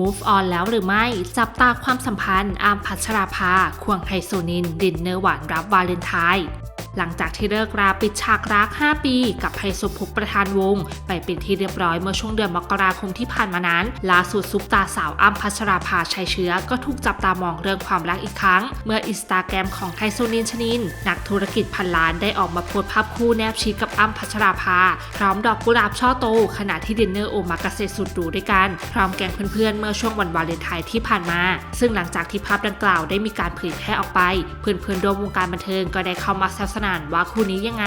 move on แล้วหรือไม่ จับตาความสัมพันธ์อามพัชราภา ควงไฮโซนิน ดินเนอร์หวานรับวาเลนไทน์ หลังจากที่เลิกราปิดฉากรัก 5 ปี กับไฮโซพุกประธานวง ไปเป็นที่เรียบร้อยเมื่อช่วงเดือนมกราคมที่ผ่านมานั้นล่าสุดซุปตาสาวอ้ำพัชราภาชัยเชื้อ ก็ถูกจับตามองเรื่องความรักอีกครั้ง เมื่ออินสตาแกรมของไฮโซนินชนิน นักธุรกิจพันล้านได้ออกมาโพสต์ภาพคู่แนบชิดกับอ้ำพัชราภา พร้อมดอกกุหลาบช่อโต ขณะที่ดินเนอร์โอมากาเสะสุดหรูด้วยกัน พร้อมแกงเพื่อนๆเมื่อช่วงวันวาเลนไทน์ที่ผ่านมา ซึ่งหลังจากที่ภาพดังกล่าวได้มีการเผยแพร่ออกไป เพื่อนๆร่วมวงการบันเทิงก็ได้เข้ามาแซวสนานว่าคู่นี้ยังไง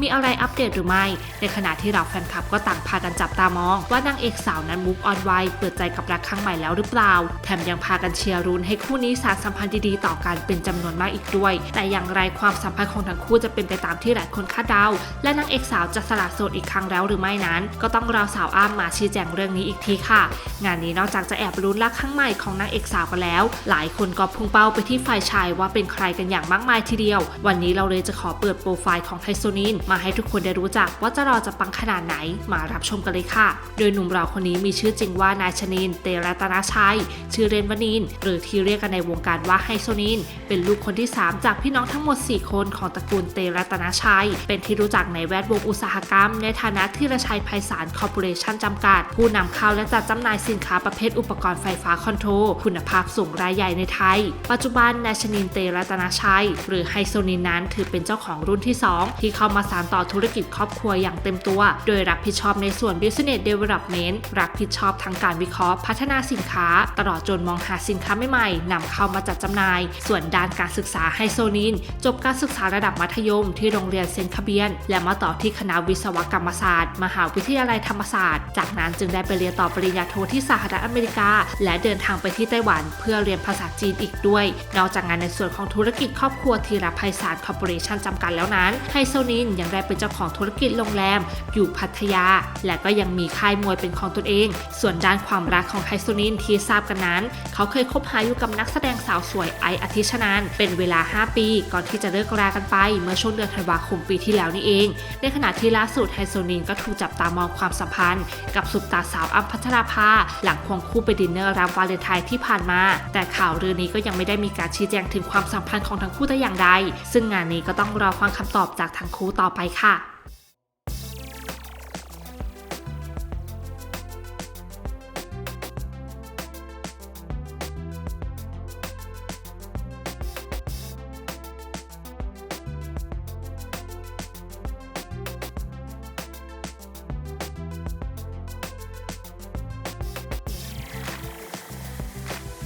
มีอะไรอัปเดตหรือไม่ ในขณะที่เราแฟนคลับก็ต่างพากันจับตามอง ว่านางเอกสาวนั้นมุกออนไวเปิดใจกับรักครั้งใหม่แล้วหรือเปล่า แถมยังพากันเชียร์รุนให้คู่นี้สานสัมพันธ์ดีๆต่อกันเป็นจำนวนมากอีกด้วย แต่อย่างไรความสัมพันธ์ของทั้งคู่จะเป็นไปตามที่หลายคนคาดเดา และนางเอกสาวจะสละโสดอีกครั้งแล้วหรือไม่นั้น ก็ต้องรอสาวอ้ำมาชี้แจงเรื่องนี้อีกทีค่ะ งานนี้นอกจากจะแอบรุนรักครั้งใหม่ของนางเอกสาวกันแล้ว หลายคนก็พุ่งเป้าไปที่ฝ่ายชายว่าเป็นใครกันอย่างมากมายทีเดียว วันนี้เราเลยจะขอเปิดโปรไฟล์ของไทโซนิน มาให้ทุกคนได้รู้จักว่าจะรอจะปังขนาดไหนมารับชมกันเลยค่ะ โดยหนุ่มเราคนนี้มีชื่อจริงว่านายชนิน เตรัตนาชัย ชื่อเรนวนิน หรือที่เรียกกันในวงการว่าไฮโซนิน เป็นลูกคนที่ 3 จากพี่น้องทั้งหมด 4 คนของตระกูลเตรัตนาชัย เป็นที่รู้จักในแวดวงอุตสาหกรรม ในฐานะที่ระชัยไพศาลคอร์ปอเรชั่นจำกัด ผู้นำเข้าและจัดจำหน่ายสินค้าประเภทอุปกรณ์ไฟฟ้าคอนโทรลคุณภาพสูงรายใหญ่ในไทย ปัจจุบันนายชนินเตรัตนาชัย หรือไฮโซนินนั้นถือเป็นเจ้าของสองรุ่นที่ 2 ที่เข้ามาสานต่อธุรกิจครอบครัวอย่างเต็มตัว โดยรับผิดชอบในส่วน Business Development รับผิดชอบทั้งการวิเคราะห์พัฒนาสินค้า ตลอดจนมองหาสินค้าใหม่ๆนำเข้ามาจัดจำหน่าย ส่วนด้านการศึกษาไฮโซนิน จบการศึกษาระดับมัธยมที่โรงเรียนเซนคาเบียน และมาต่อที่คณะวิศวกรรมศาสตร์ มหาวิทยาลัยธรรมศาสตร์ จากนั้นจึงได้ไปเรียนต่อปริญญาโทที่สหรัฐอเมริกา และเดินทางไปที่ไต้หวัน เพื่อเรียนภาษาจีนอีกด้วย นอกจากงานในส่วนของธุรกิจครอบครัวธีรภัยสารคอร์ปอเรชั่นจำกัดแล้วนั้นไฮโซนินยังได้เป็นเจ้าของธุรกิจโรงแรม อยู่พัทยา และก็ยังมีค่ายมวยเป็นของตนเอง ส่วนด้านความรักของไฮโซนินที่ทราบกันนั้น เขาเคยคบหาอยู่กับนักแสดงสาวสวยไออธิชนานเป็นเวลา 5 ปี ก่อนที่จะเลิกรากันไป เมื่อช่วงเดือนธันวาคมปีที่แล้วนี่เอง ในขณะที่ล่าสุดไฮโซนินก็ถูกจับตามองความสัมพันธ์ กับสุปตาสาวอัมพัชราภาหลังควงคู่ไปดินเนอร์รับวาเลนไทน์ที่ผ่านมา แต่ข่าวเรื่องนี้ก็ยังไม่ได้มีการชี้แจงถึงความสัมพันธ์ของทั้งคู่แต่อย่างใด ซึ่งงานนี้ก็ต้องรอฟังคำตอบจากทางคูต่อไปค่ะ